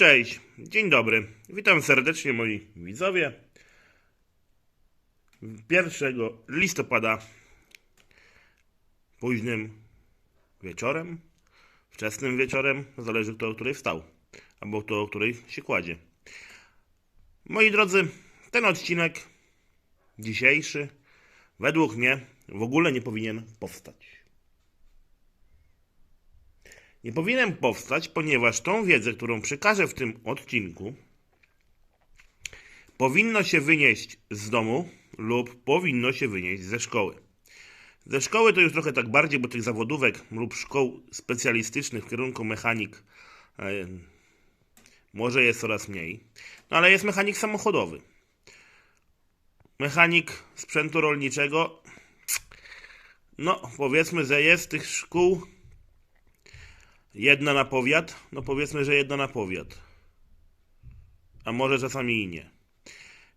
Cześć, dzień dobry. Witam serdecznie moi widzowie. 1 listopada późnym wieczorem, wczesnym wieczorem, zależy kto o której wstał, albo kto o której się kładzie. Moi drodzy, ten odcinek dzisiejszy według mnie w ogóle nie powinien powstać. Nie powinien powstać, ponieważ tą wiedzę, którą przekażę w tym odcinku, powinno się wynieść z domu lub powinno się wynieść ze szkoły. Ze szkoły to już trochę tak bardziej, bo tych zawodówek lub szkół specjalistycznych w kierunku mechanik e, może jest coraz mniej, no ale jest mechanik samochodowy. Mechanik sprzętu rolniczego, no powiedzmy, że jest tych szkół Jedna na powiat? No powiedzmy, że jedna na powiat. A może czasami i nie.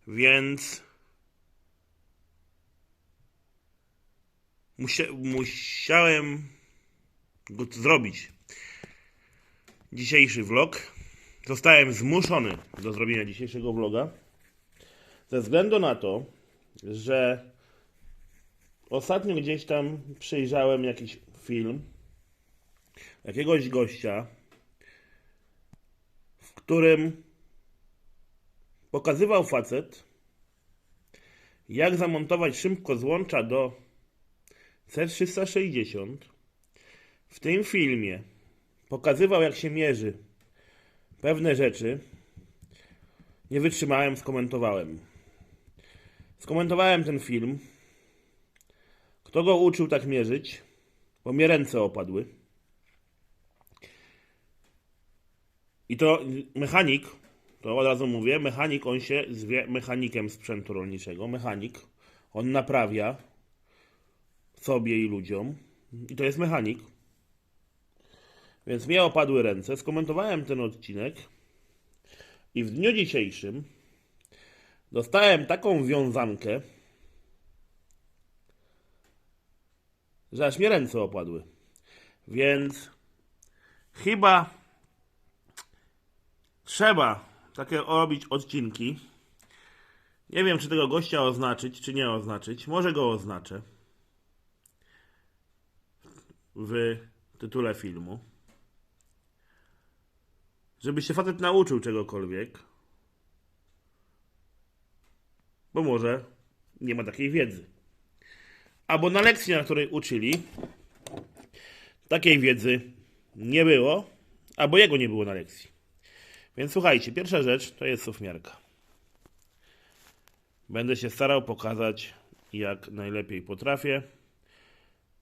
Więc musia musiałem go zrobić. Dzisiejszy vlog. Zostałem zmuszony do zrobienia dzisiejszego vloga. Ze względu na to, że ostatnio gdzieś tam przejrzałem jakiś film jakiegoś gościa, w którym pokazywał facet, jak zamontować szybko złącza do C360. W tym filmie pokazywał, jak się mierzy pewne rzeczy. Nie wytrzymałem, skomentowałem. Skomentowałem ten film. Kto go uczył tak mierzyć? Bo mnie ręce opadły. I to mechanik, to od razu mówię, mechanik, on się zwie mechanikiem sprzętu rolniczego. Mechanik, on naprawia sobie i ludziom. I to jest mechanik. Więc mnie opadły ręce. Skomentowałem ten odcinek. I w dniu dzisiejszym dostałem taką wiązankę, że aż mnie ręce opadły. Więc chyba Trzeba takie robić odcinki. Nie wiem, czy tego gościa oznaczyć, czy nie oznaczyć. Może go oznaczę w tytule filmu. Żeby się facet nauczył czegokolwiek. Bo może nie ma takiej wiedzy. Albo na lekcji, na której uczyli, takiej wiedzy nie było, albo jego nie było na lekcji. Więc słuchajcie, pierwsza rzecz to jest sufmiarka. Będę się starał pokazać jak najlepiej potrafię.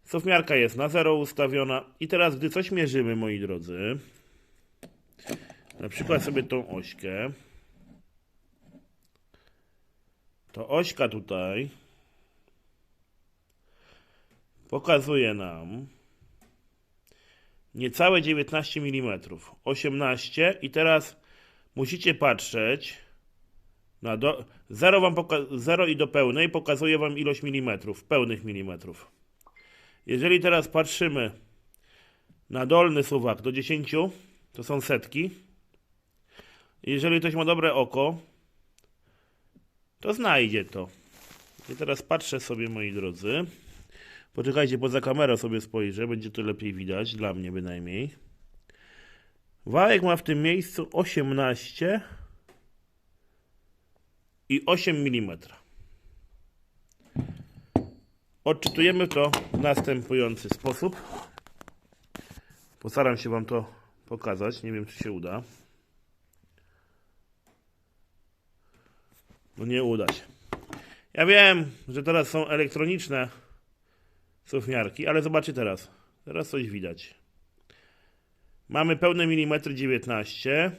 Sufmiarka jest na zero ustawiona i teraz gdy coś mierzymy, moi drodzy, na przykład sobie tą ośkę, to ośka tutaj pokazuje nam niecałe 19 mm, 18 i teraz musicie patrzeć na do, 0, wam poka- 0 i do pełnej pokazuje wam ilość milimetrów, pełnych milimetrów. Jeżeli teraz patrzymy na dolny suwak do 10, to są setki. Jeżeli ktoś ma dobre oko, to znajdzie to. I teraz patrzę sobie, moi drodzy. Poczekajcie, poza kamerą sobie spojrzę, będzie to lepiej widać, dla mnie bynajmniej. Wałek ma w tym miejscu 18 i 8 mm. Odczytujemy to w następujący sposób. Postaram się Wam to pokazać. Nie wiem, czy się uda. No nie uda się. Ja wiem, że teraz są elektroniczne sufmiarki, ale zobaczcie teraz. Teraz coś widać. Mamy pełne milimetry 19.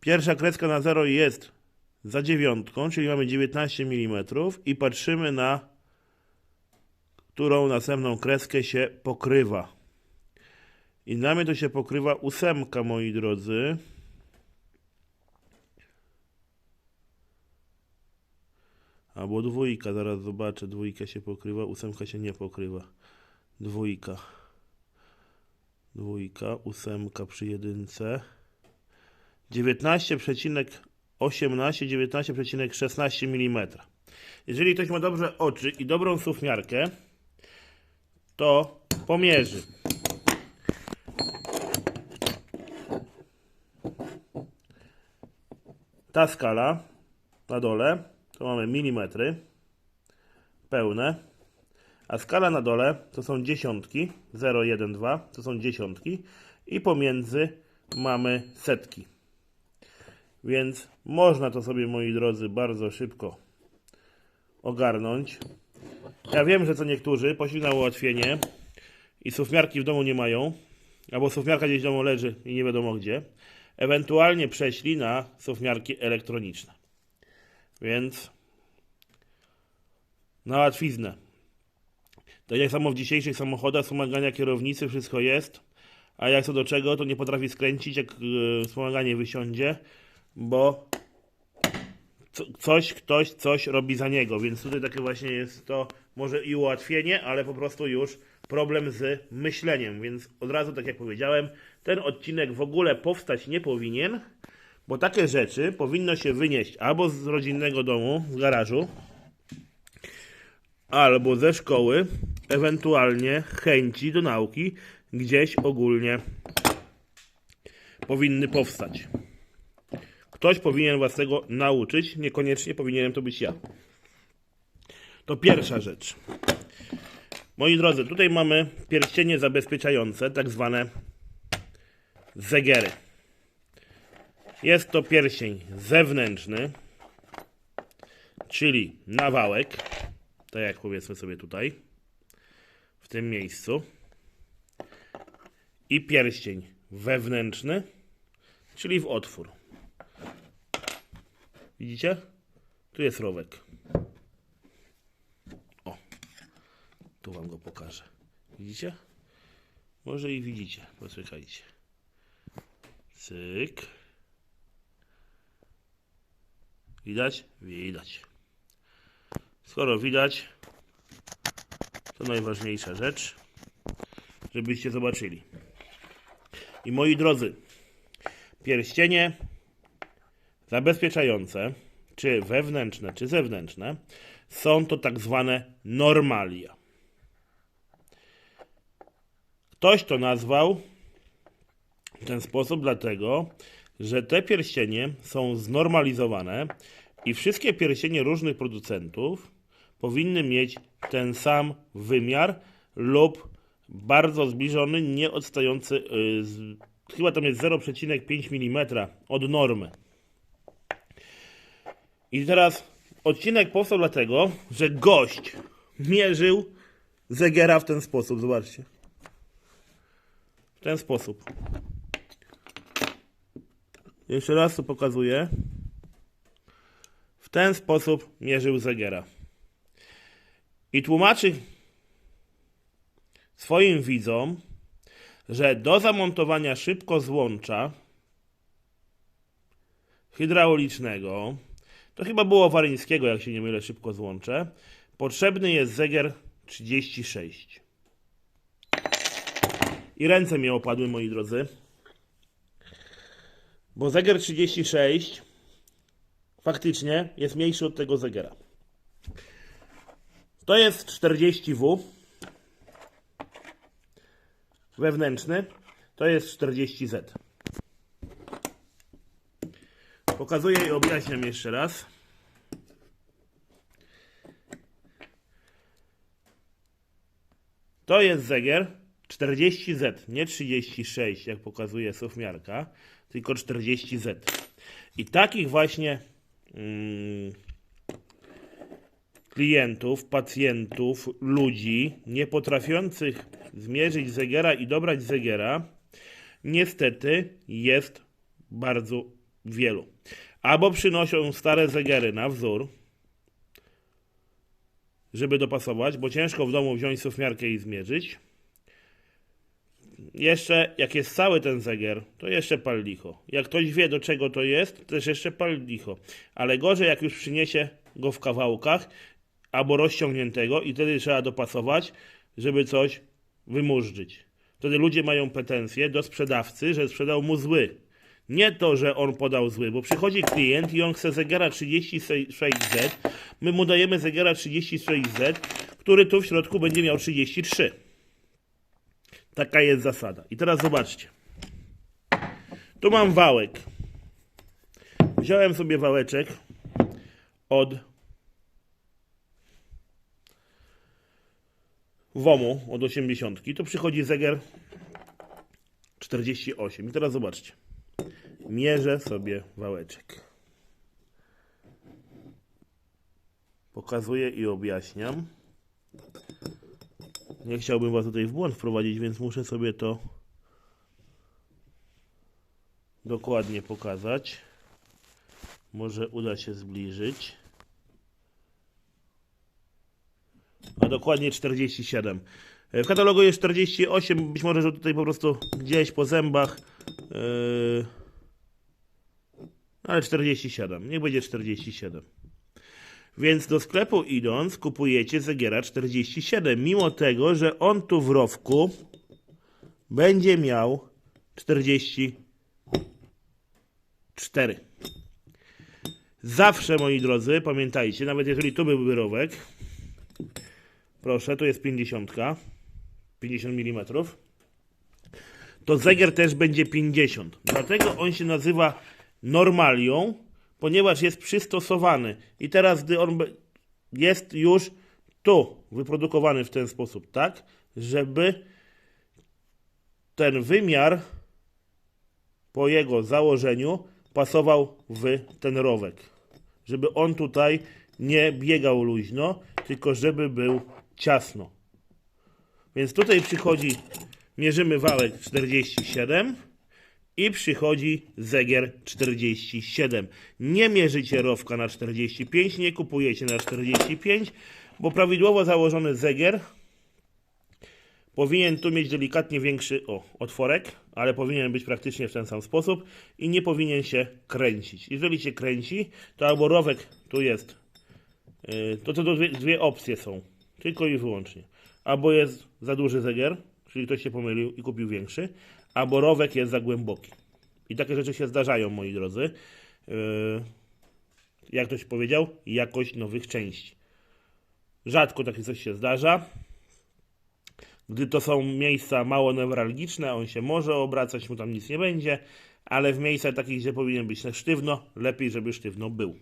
Pierwsza kreska na 0 jest za dziewiątką, czyli mamy 19 mm i patrzymy na którą następną kreskę się pokrywa. I na mnie to się pokrywa ósemka, moi drodzy. Albo dwójka, zaraz zobaczę, dwójka się pokrywa, ósemka się nie pokrywa. Dwójka. Dwójka, ósemka przy jedynce. 19,18, 19,16 mm. Jeżeli ktoś ma dobrze oczy i dobrą sufmiarkę, to pomierzy. Ta skala na dole to mamy milimetry pełne, a skala na dole to są dziesiątki 0, 1, 2 to są dziesiątki i pomiędzy mamy setki. Więc można to sobie, moi drodzy, bardzo szybko ogarnąć. Ja wiem, że co niektórzy poszli na ułatwienie i sufmiarki w domu nie mają, albo sufmiarka gdzieś w domu leży i nie wiadomo gdzie. Ewentualnie przeszli na sufmiarki elektroniczne. Więc na łatwiznę. Tak jak samo w dzisiejszych samochodach, wspomagania kierownicy, wszystko jest. A jak co do czego, to nie potrafi skręcić, jak yy, wspomaganie wysiądzie, bo co, coś, ktoś coś robi za niego. Więc tutaj takie właśnie jest to może i ułatwienie, ale po prostu już problem z myśleniem. Więc od razu, tak jak powiedziałem, ten odcinek w ogóle powstać nie powinien, bo takie rzeczy powinno się wynieść albo z rodzinnego domu, z garażu, albo ze szkoły, ewentualnie chęci do nauki gdzieś ogólnie powinny powstać. Ktoś powinien was tego nauczyć, niekoniecznie powinienem to być ja. To pierwsza rzecz. Moi drodzy, tutaj mamy pierścienie zabezpieczające, tak zwane zegery. Jest to pierścień zewnętrzny, czyli nawałek, tak jak powiedzmy sobie tutaj, w tym miejscu. I pierścień wewnętrzny, czyli w otwór. Widzicie? Tu jest rowek. O, tu wam go pokażę. Widzicie? Może i widzicie. Posłuchajcie. Cyk. Widać? Widać. Skoro widać, to najważniejsza rzecz, żebyście zobaczyli. I moi drodzy, pierścienie zabezpieczające, czy wewnętrzne, czy zewnętrzne, są to tak zwane normalia. Ktoś to nazwał w ten sposób dlatego, że te pierścienie są znormalizowane i wszystkie pierścienie różnych producentów powinny mieć ten sam wymiar lub bardzo zbliżony, nie odstający, yy, z, chyba tam jest 0,5 mm od normy. I teraz odcinek powstał dlatego, że gość mierzył zegera w ten sposób, zobaczcie. W ten sposób. Jeszcze raz to pokazuję. W ten sposób mierzył zegera. I tłumaczy swoim widzom, że do zamontowania szybko złącza hydraulicznego, to chyba było waryńskiego, jak się nie mylę, szybko złączę, potrzebny jest zeger 36. I ręce mi opadły, moi drodzy. Bo zegar 36 faktycznie jest mniejszy od tego zegera. To jest 40W wewnętrzny, to jest 40Z. Pokazuję i objaśniam jeszcze raz. To jest zegar 40Z, nie 36, jak pokazuje sofmiarka, tylko 40Z. I takich właśnie mm, klientów, pacjentów, ludzi nie potrafiących zmierzyć zegera i dobrać zegera, niestety jest bardzo wielu. Albo przynoszą stare zegery na wzór, żeby dopasować, bo ciężko w domu wziąć sufmiarkę i zmierzyć. Jeszcze, jak jest cały ten zegier, to jeszcze pal licho. Jak ktoś wie, do czego to jest, to też jeszcze pal licho. Ale gorzej, jak już przyniesie go w kawałkach albo rozciągniętego i wtedy trzeba dopasować, żeby coś wymurzyć. Wtedy ludzie mają pretensje do sprzedawcy, że sprzedał mu zły. Nie to, że on podał zły, bo przychodzi klient i on chce zegara 36Z, my mu dajemy zegara 36Z, który tu w środku będzie miał 33. Taka jest zasada. I teraz zobaczcie. Tu mam wałek. Wziąłem sobie wałeczek od WOMU od 80. Tu przychodzi zegar 48. I teraz zobaczcie. Mierzę sobie wałeczek. Pokazuję i objaśniam. Nie chciałbym Was tutaj w błąd wprowadzić, więc muszę sobie to dokładnie pokazać. Może uda się zbliżyć. A dokładnie 47. E, W katalogu jest 48, być może, że tutaj po prostu gdzieś po zębach. Yy, ale 47. Niech będzie 47. Więc do sklepu idąc kupujecie Zegiera 47, mimo tego, że on tu w rowku będzie miał 44. Zawsze, moi drodzy, pamiętajcie, nawet jeżeli tu byłby rowek, proszę, tu jest 50, 50 mm, to zegar też będzie 50. Dlatego on się nazywa normalią, ponieważ jest przystosowany. I teraz, gdy on jest już tu wyprodukowany w ten sposób, tak, żeby ten wymiar po jego założeniu pasował w ten rowek. Żeby on tutaj nie biegał luźno, tylko żeby był ciasno. Więc tutaj przychodzi, mierzymy wałek 47 i przychodzi zegier 47. Nie mierzycie rowka na 45, nie kupujecie na 45, bo prawidłowo założony zegier powinien tu mieć delikatnie większy o, otworek, ale powinien być praktycznie w ten sam sposób i nie powinien się kręcić. Jeżeli się kręci, to albo rowek tu jest, to, to, to dwie, dwie opcje są, tylko i wyłącznie. Albo jest za duży zegier, czyli ktoś się pomylił i kupił większy, albo rowek jest za głęboki. I takie rzeczy się zdarzają, moi drodzy. Yy, jak ktoś powiedział, jakość nowych części. Rzadko takie coś się zdarza. Gdy to są miejsca mało newralgiczne, on się może obracać, mu tam nic nie będzie, ale w miejscach takich, gdzie powinien być sztywno, lepiej, żeby sztywno był.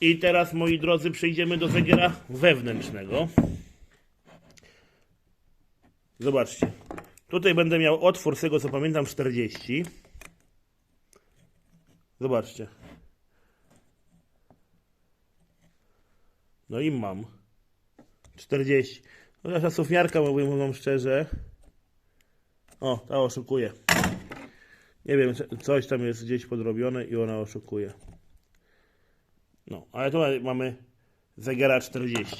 I teraz, moi drodzy, przejdziemy do zegiera wewnętrznego. Zobaczcie. Tutaj będę miał otwór, z tego co pamiętam, 40. Zobaczcie. No i mam 40. No nasza sufniarka, mówię wam szczerze. O, ta oszukuje. Nie wiem, co- coś tam jest gdzieś podrobione i ona oszukuje. No, ale tu mamy zegara 40.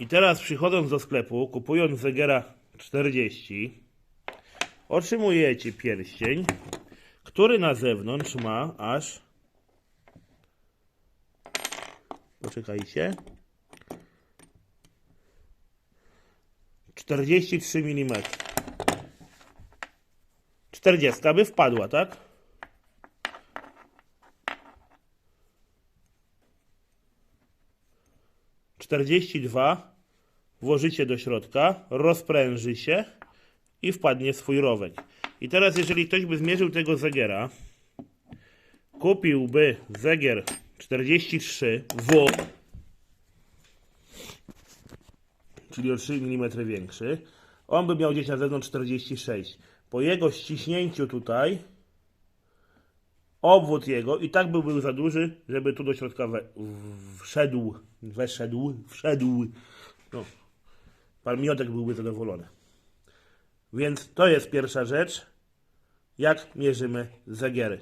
I teraz przychodząc do sklepu, kupując zegara 40, otrzymujecie pierścień, który na zewnątrz ma aż. Poczekajcie. 43 mm. 40 by wpadła, tak? Czterdzieści dwa włożycie do środka, rozpręży się i wpadnie swój rowek. I teraz, jeżeli ktoś by zmierzył tego zegiera, kupiłby zegier 43W, czyli o 3 mm większy, on by miał gdzieś na zewnątrz 46. Po jego ściśnięciu tutaj, obwód jego i tak by był za duży, żeby tu do środka we, wszedł, weszedł, wszedł. No, pan Miotek byłby zadowolony. Więc to jest pierwsza rzecz, jak mierzymy zegiery.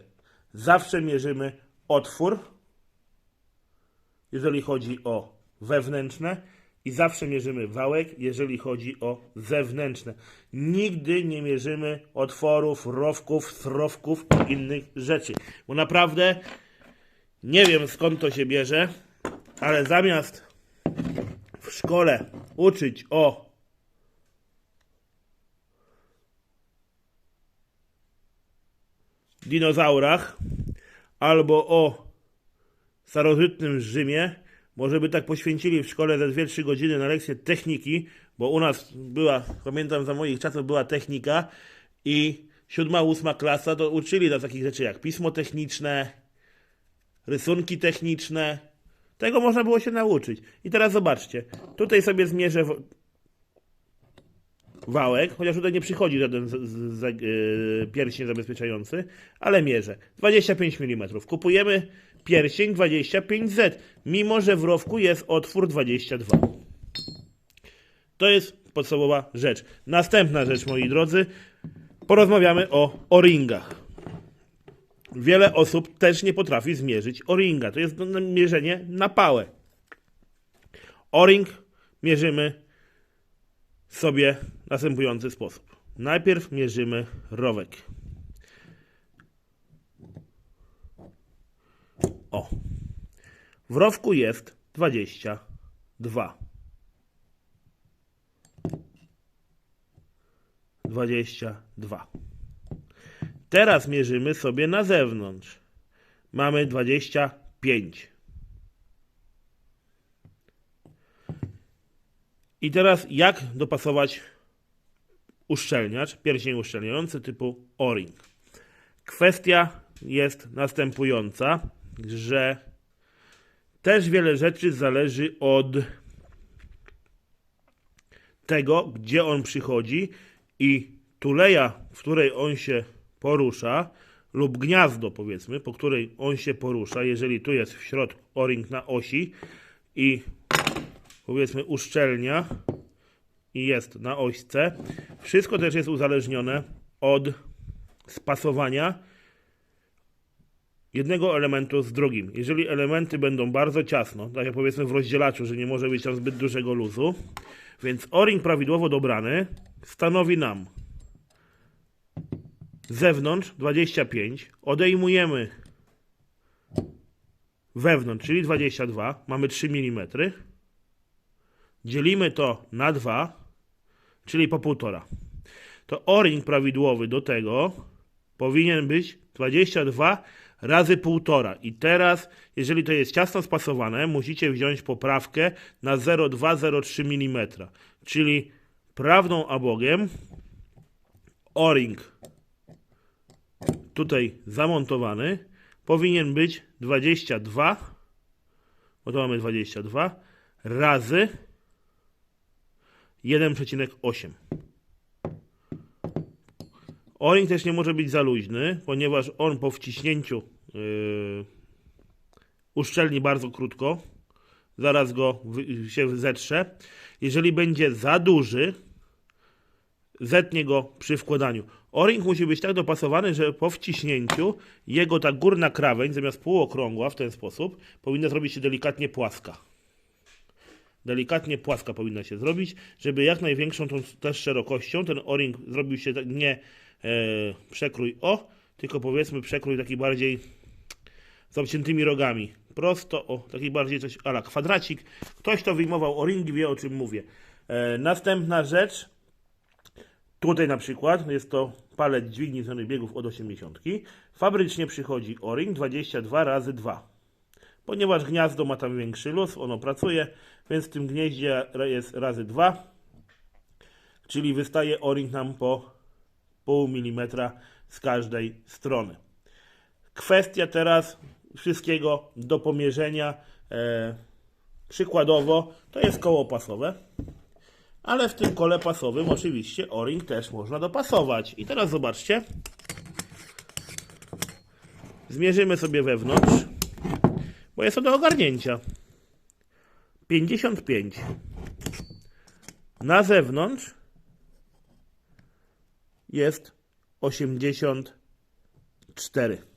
Zawsze mierzymy otwór, jeżeli chodzi o wewnętrzne i zawsze mierzymy wałek, jeżeli chodzi o zewnętrzne. Nigdy nie mierzymy otworów, rowków, srowków i innych rzeczy. Bo naprawdę nie wiem skąd to się bierze, ale zamiast w szkole uczyć o dinozaurach albo o starożytnym Rzymie, może by tak poświęcili w szkole ze 2-3 godziny na lekcję techniki, bo u nas była, pamiętam za moich czasów była technika i siódma, ósma klasa to uczyli nas takich rzeczy jak pismo techniczne, rysunki techniczne. Tego można było się nauczyć. I teraz zobaczcie, tutaj sobie zmierzę w... wałek, chociaż tutaj nie przychodzi żaden z, z, z, yy, pierścień zabezpieczający, ale mierzę. 25 mm. Kupujemy pierścień 25Z, mimo że w rowku jest otwór 22. To jest podstawowa rzecz. Następna rzecz, moi drodzy, porozmawiamy o o-ringach. Wiele osób też nie potrafi zmierzyć o-ringa. To jest mierzenie na pałę. O-ring mierzymy sobie w następujący sposób. Najpierw mierzymy rowek. O. W rowku jest 22. 22. Teraz mierzymy sobie na zewnątrz. Mamy 25. I teraz jak dopasować uszczelniacz, pierścień uszczelniający typu O-ring? Kwestia jest następująca, że też wiele rzeczy zależy od tego, gdzie on przychodzi i tuleja, w której on się porusza, lub gniazdo, powiedzmy, po której on się porusza, jeżeli tu jest w środku o-ring na osi i powiedzmy uszczelnia i jest na ośce, wszystko też jest uzależnione od spasowania jednego elementu z drugim. Jeżeli elementy będą bardzo ciasno, tak jak powiedzmy w rozdzielaczu, że nie może być tam zbyt dużego luzu, więc o-ring prawidłowo dobrany stanowi nam zewnątrz 25, odejmujemy wewnątrz, czyli 22, mamy 3 mm, dzielimy to na 2, czyli po 1,5. To o-ring prawidłowy do tego powinien być 22 razy 1,5. I teraz, jeżeli to jest ciasno spasowane, musicie wziąć poprawkę na 0,203 mm, czyli prawdą abogiem o-ring tutaj zamontowany powinien być 22, bo to mamy 22, razy 1,8. O-ring też nie może być za luźny, ponieważ on po wciśnięciu yy, uszczelni bardzo krótko. Zaraz go wy- się zetrze. Jeżeli będzie za duży, zetnie go przy wkładaniu. O-ring musi być tak dopasowany, że po wciśnięciu jego ta górna krawędź, zamiast półokrągła w ten sposób, powinna zrobić się delikatnie płaska. Delikatnie płaska powinna się zrobić, żeby jak największą tą też szerokością ten o-ring zrobił się tak nie e, przekrój o, tylko powiedzmy przekrój taki bardziej z obciętymi rogami. Prosto, o, taki bardziej coś ala kwadracik. Ktoś, kto wyjmował o-ringi, wie o czym mówię. E, następna rzecz, Tutaj na przykład jest to palet dźwigni zwanych biegów od 80. Fabrycznie przychodzi o-ring 22 razy 2. Ponieważ gniazdo ma tam większy luz, ono pracuje, więc w tym gnieździe jest razy 2, czyli wystaje o-ring nam po pół milimetra z każdej strony. Kwestia teraz wszystkiego do pomierzenia. E, przykładowo to jest koło pasowe. Ale w tym kole pasowym oczywiście o-ring też można dopasować. I teraz zobaczcie. Zmierzymy sobie wewnątrz, bo jest to do ogarnięcia. 55. Na zewnątrz jest 84.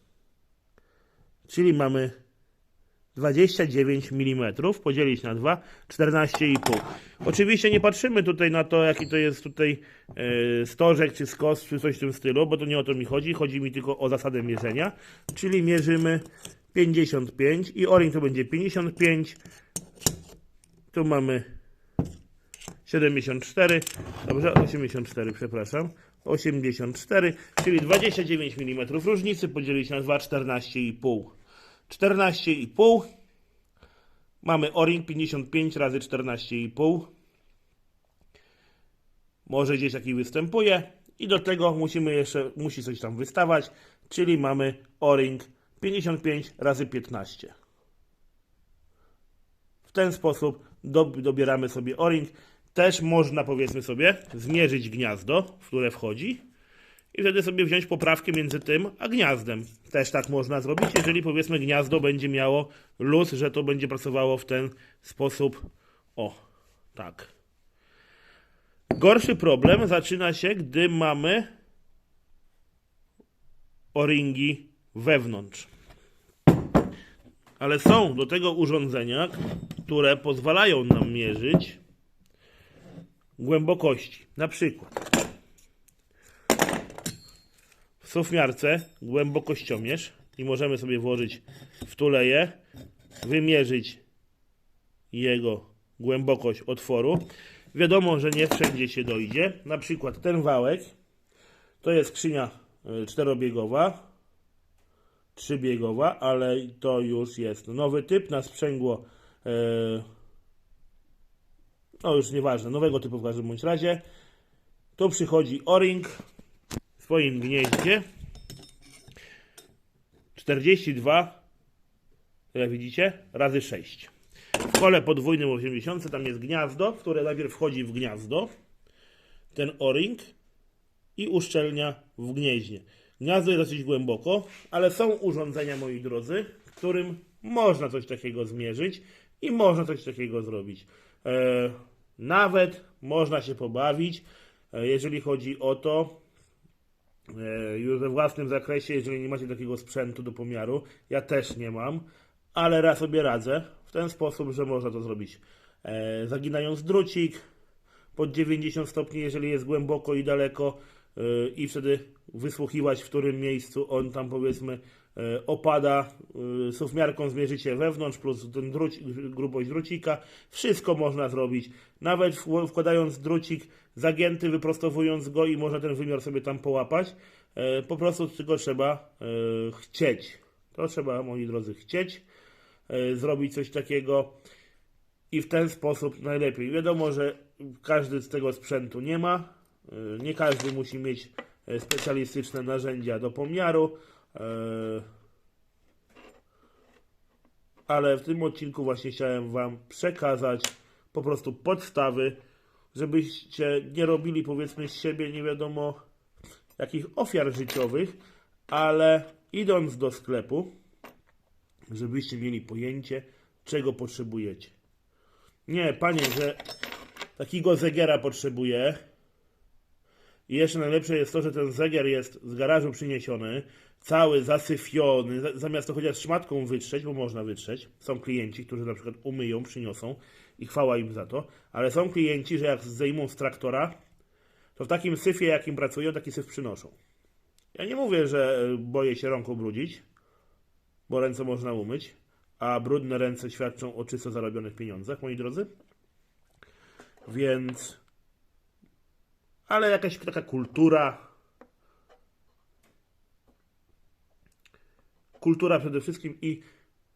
Czyli mamy 29 mm podzielić na 2, 14,5. Oczywiście nie patrzymy tutaj na to, jaki to jest tutaj e, stożek, czy skos, czy coś w tym stylu, bo to nie o to mi chodzi. Chodzi mi tylko o zasadę mierzenia. Czyli mierzymy 55 i o-ring to będzie 55. Tu mamy 74, dobrze, 84, przepraszam, 84, czyli 29 mm różnicy podzielić na 2, 14,5. 14,5 mamy O-ring 55 razy 14,5 może gdzieś taki występuje i do tego musimy jeszcze, musi coś tam wystawać, czyli mamy O-ring 55 razy 15. W ten sposób dob- dobieramy sobie O-ring. Też można powiedzmy sobie zmierzyć gniazdo, w które wchodzi i wtedy sobie wziąć poprawkę między tym a gniazdem. Też tak można zrobić, jeżeli powiedzmy gniazdo będzie miało luz, że to będzie pracowało w ten sposób. O, tak. Gorszy problem zaczyna się, gdy mamy o-ringi wewnątrz. Ale są do tego urządzenia, które pozwalają nam mierzyć głębokości. Na przykład w sufmiarce głębokościomierz i możemy sobie włożyć w tuleję, wymierzyć jego głębokość otworu. Wiadomo, że nie wszędzie się dojdzie. Na przykład ten wałek to jest skrzynia y, czterobiegowa, trzybiegowa, ale to już jest nowy typ na sprzęgło. e, No już nieważne, nowego typu w każdym bądź razie. Tu przychodzi O-ring swoim gnieździe. 42, jak widzicie, razy 6. W kole podwójnym 80 tam jest gniazdo, które najpierw wchodzi w gniazdo, ten o-ring i uszczelnia w gnieździe. Gniazdo jest dosyć głęboko, ale są urządzenia, moi drodzy, którym można coś takiego zmierzyć i można coś takiego zrobić. E, nawet można się pobawić, e, jeżeli chodzi o to, już we własnym zakresie, jeżeli nie macie takiego sprzętu do pomiaru. Ja też nie mam, ale raz sobie radzę w ten sposób, że można to zrobić. E, zaginając drucik pod 90 stopni, jeżeli jest głęboko i daleko, e, i wtedy wysłuchiwać, w którym miejscu on tam powiedzmy e, opada. E, Sufmiarką zmierzycie wewnątrz, plus ten druci, grubość drucika. Wszystko można zrobić. Nawet wkładając drucik zagięty, wyprostowując go i można ten wymiar sobie tam połapać. E, Po prostu tylko trzeba e, chcieć. To trzeba, moi drodzy, chcieć e, zrobić coś takiego i w ten sposób najlepiej. Wiadomo, że każdy z tego sprzętu nie ma. e, Nie każdy musi mieć e, specjalistyczne narzędzia do pomiaru. E, Ale w tym odcinku właśnie chciałem Wam przekazać po prostu podstawy, żebyście nie robili powiedzmy z siebie nie wiadomo jakich ofiar życiowych, ale idąc do sklepu, żebyście mieli pojęcie, czego potrzebujecie. Nie, panie, że takiego zegera potrzebuję. I jeszcze najlepsze jest to, że ten zegar jest z garażu przyniesiony, cały zasyfiony, za- zamiast to chociaż szmatką wytrzeć, bo można wytrzeć. Są klienci, którzy na przykład umyją, przyniosą i chwała im za to, ale są klienci, że jak zdejmą z traktora, to w takim syfie, jakim pracują, taki syf przynoszą. Ja nie mówię, że e, boję się rąk ubrudzić, bo ręce można umyć, a brudne ręce świadczą o czysto zarobionych pieniądzach, moi drodzy. Więc. Ale jakaś taka kultura. Kultura przede wszystkim i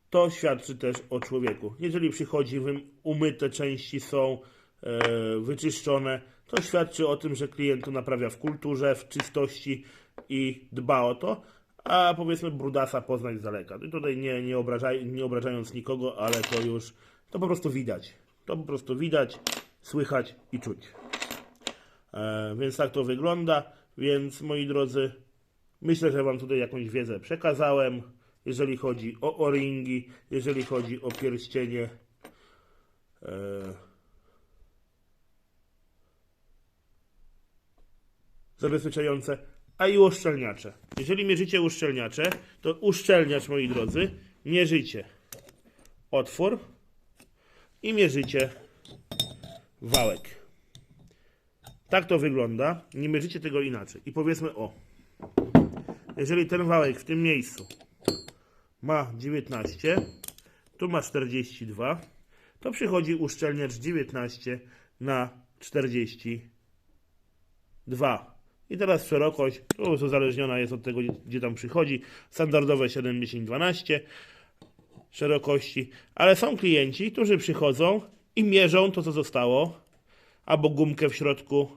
to świadczy też o człowieku. Jeżeli przychodzi, umyte części są e, wyczyszczone, to świadczy o tym, że klient to naprawia w kulturze, w czystości i dba o to, a powiedzmy brudasa poznać z daleka. I tutaj nie, nie, obrażaj, nie obrażając nikogo, ale to już, to po prostu widać. To po prostu widać, słychać i czuć. E, więc tak to wygląda. Więc moi drodzy, myślę, że Wam tutaj jakąś wiedzę przekazałem. Jeżeli chodzi o o-ringi, jeżeli chodzi o pierścienie. E, zabezpieczające, a i uszczelniacze. Jeżeli mierzycie uszczelniacze, to uszczelniacz, moi drodzy, mierzycie otwór i mierzycie wałek. Tak to wygląda. Nie mierzycie tego inaczej. I powiedzmy o. Jeżeli ten wałek w tym miejscu ma 19, tu ma 42, to przychodzi uszczelniacz 19 na 42. I teraz szerokość, to już uzależniona jest od tego, gdzie tam przychodzi. Standardowe 7-10-12 szerokości. Ale są klienci, którzy przychodzą i mierzą to, co zostało, albo gumkę w środku.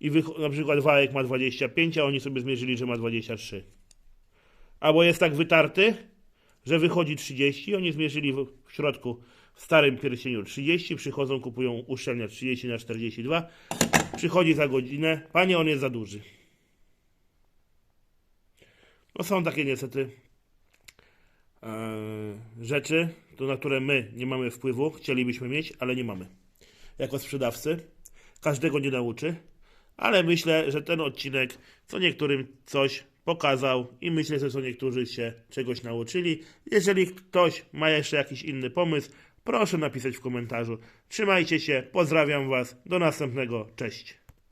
I na przykład wałek ma 25, a oni sobie zmierzyli, że ma 23. Albo jest tak wytarty, że wychodzi 30, oni zmierzyli w, środku w starym pierścieniu 30, przychodzą, kupują uszczelniacz 30 na 42, przychodzi za godzinę, panie, on jest za duży. No są takie niestety e, rzeczy, to na które my nie mamy wpływu, chcielibyśmy mieć, ale nie mamy. Jako sprzedawcy każdego nie nauczy, ale myślę, że ten odcinek co niektórym coś pokazał i myślę, że co niektórzy się czegoś nauczyli. Jeżeli ktoś ma jeszcze jakiś inny pomysł, proszę napisać w komentarzu. Trzymajcie się, pozdrawiam Was, do następnego, cześć.